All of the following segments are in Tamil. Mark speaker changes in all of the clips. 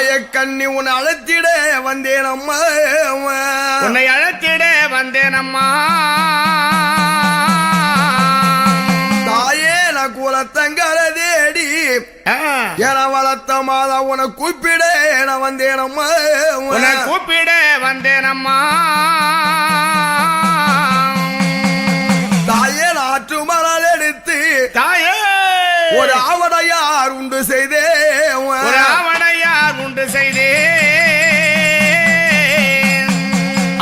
Speaker 1: மாயக்கண்ணி உன்னை அழைத்திட வந்தேன் அம்மா.
Speaker 2: உன்னை அழைத்திட வந்தேன் அம்மா.
Speaker 1: தாயே நான் குலத்தங்கர தேடி என வளர்த்த மாதா உன கூப்பிட நான் வந்தேன் அம்மா.
Speaker 2: உன்னை கூப்பிட வந்தேன் அம்மா.
Speaker 1: தாயே நாற்று மணல் எடுத்து
Speaker 2: தாயே.
Speaker 1: ஒரு ஆவடையார் உண்டு செய்தே
Speaker 2: ஒரு உண்டு செய்தே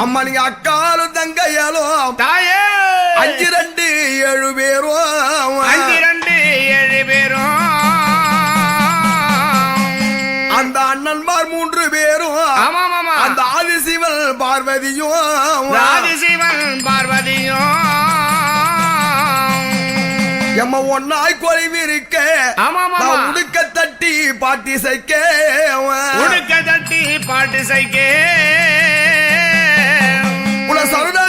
Speaker 1: அம்மா நீங்க அக்காலும் தங்கையாலும்
Speaker 2: தாயே!
Speaker 1: அஞ்சு ரெண்டு ஏழு பேரும்
Speaker 2: அஞ்சு ரெண்டு ஏழு பேரும்
Speaker 1: அந்த அண்ணன்மார் மூன்று பேரும் அந்த ஆதிசிவன் பார்வதியும்
Speaker 2: ஆதிசிவன் பார்வதியும்
Speaker 1: எம்ம ஒன்னாய் குறைவிருக்க
Speaker 2: ஆமாம் ஆமா
Speaker 1: தட்டி பாட்டி சைக்க
Speaker 2: உடுக்க தட்டி பாட்டு சைக்கே.
Speaker 1: உல சருடா